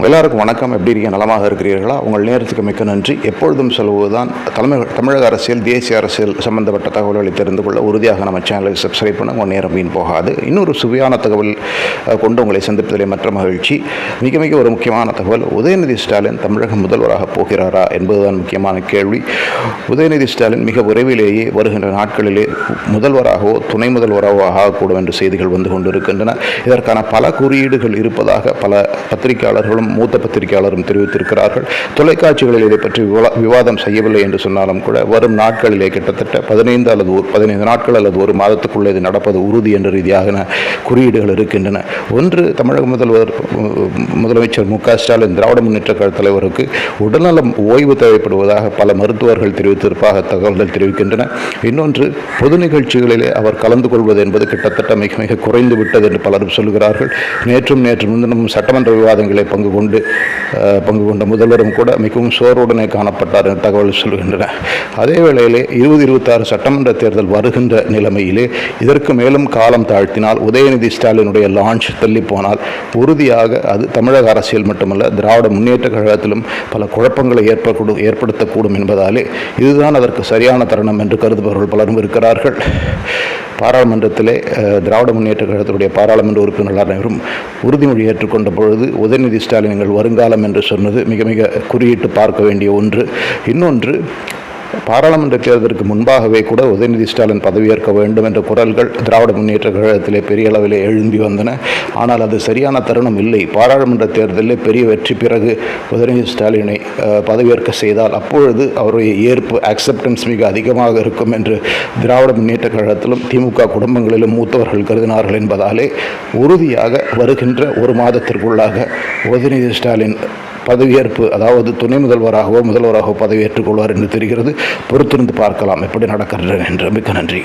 எல்லாருக்கும் வணக்கம். எப்படி இருக்கீங்க? நலமாக இருக்கிறீர்களா? உங்கள் நேரத்துக்கு மிக்க நன்றி. எப்பொழுதும் சொல்வதுதான் தமிழக தமிழக அரசியல் தேசிய அரசியல் சம்பந்தப்பட்ட தகவல்களை தெரிந்து கொள்ள உறுதியாக நம்ம சேனலை சப்ஸ்கிரைப் பண்ண உங்கள் நேரம் வீண் போகாது. இன்னொரு சுவையான தகவல் கொண்டு உங்களை சந்திப்பதிலே மற்ற மகிழ்ச்சி. மிக மிக ஒரு முக்கியமான தகவல் உதயநிதி ஸ்டாலின் தமிழக முதல்வராக போகிறாரா என்பதுதான் முக்கியமான கேள்வி. உதயநிதி ஸ்டாலின் மிக விரைவிலேயே வருகின்ற நாட்களிலே முதல்வராகவோ துணை முதல்வராகவோ ஆகக்கூடும் என்று செய்திகள் வந்து கொண்டிருக்கின்றன. இதற்கான பல குறியீடுகள் இருப்பதாக பல பத்திரிகையாளர்களும் மூத்த பத்திரிகையாளரும் தெரிவித்திருக்கிறார்கள். தொலைக்காட்சிகளில் இதை பற்றி விவாதம் செய்யவில்லை என்று சொன்னாலும் கூட வரும் நாட்களிலே கிட்டத்தட்ட பதினைந்து அல்லது பதினைந்து நாட்கள் அல்லது ஒரு மாதத்துக்குள்ளே இது நடப்பது உறுதி என்ற ரீதியாக குறியீடுகள் இருக்கின்றன. ஒன்று தமிழக முதல்வர் முதலமைச்சர் மு க ஸ்டாலின் திராவிட முன்னேற்ற கழக தலைவருக்கு உடல்நலம் ஓய்வு தேவைப்படுவதாக பல மருத்துவர்கள் தெரிவித்திருப்பதாக தகவல்கள் தெரிவிக்கின்றன. இன்னொன்று பொது நிகழ்ச்சிகளிலே அவர் கலந்து கொள்வது என்பது கிட்டத்தட்ட மிக மிக குறைந்து விட்டது என்று பலரும் சொல்கிறார்கள் நேற்றும் நேற்று முன்தினமும் சட்டமன்ற விவாதங்களை பங்கு கொண்டு பங்கு கொண்ட முதல்வரும் கூட மிகவும் சோர்வுடனே காணப்பட்டார் என்று தகவல் சொல்கின்றன. அதே வேளையிலே இருபது இருபத்தாறு சட்டமன்ற தேர்தல் வருகின்ற நிலைமையிலே இதற்கு மேலும் காலம் தாழ்த்தினால் உதயநிதி ஸ்டாலினுடைய லான்ச் தள்ளி போனால் உறுதியாக அது தமிழக அரசியல் மட்டுமல்ல திராவிட முன்னேற்ற கழகத்திலும் பல குழப்பங்களை ஏற்படக்கூடும் ஏற்படுத்தக்கூடும் என்பதாலே இதுதான் அதற்கு சரியான தருணம் என்று கருதுபவர்கள் பலரும் இருக்கிறார்கள். பாராளுமன்றத்திலே திராவிட முன்னேற்ற கழகத்துடைய பாராளுமன்ற உறுப்பினர்கள் அனைவரும் உறுதிமொழி ஏற்றுக்கொண்ட பொழுது உதயநிதி ஸ்டாலின் எங்கள் வருங்காலம் என்று சொன்னது மிக மிக குறியிட்டு பார்க்க வேண்டிய ஒன்று. இன்னொன்று பாராளுமன்ற தேர்தலுக்கு முன்பாகவே கூட உதயநிதி ஸ்டாலின் பதவியேற்க வேண்டும் என்ற குரல்கள் திராவிட முன்னேற்ற கழகத்திலே பெரிய அளவிலே எழும்பி வந்தன. ஆனால் அது சரியான தருணம் இல்லை. பாராளுமன்ற தேர்தலில் பெரிய வெற்றி பிறகு உதயநிதி ஸ்டாலினை பதவியேற்க செய்தால் அப்பொழுது அவருடைய ஏற்பு அக்செப்டன்ஸ் மிக அதிகமாக இருக்கும் என்று திராவிட முன்னேற்ற கழகத்திலும் திமுக குடும்பங்களிலும் மூத்தவர்கள் கருதினார்கள் என்பதாலே உறுதியாக வருகின்ற ஒரு மாதத்திற்குள்ளாக உதயநிதி ஸ்டாலின் பதவியேற்பு அதாவது துணை முதல்வராகவோ முதல்வராகவோ பதவியேற்றுக் கொள்வார் என்று தெரிகிறது. பொறுத்திருந்து பார்க்கலாம் எப்படி நடக்கிறது என்று. மிக்க நன்றி.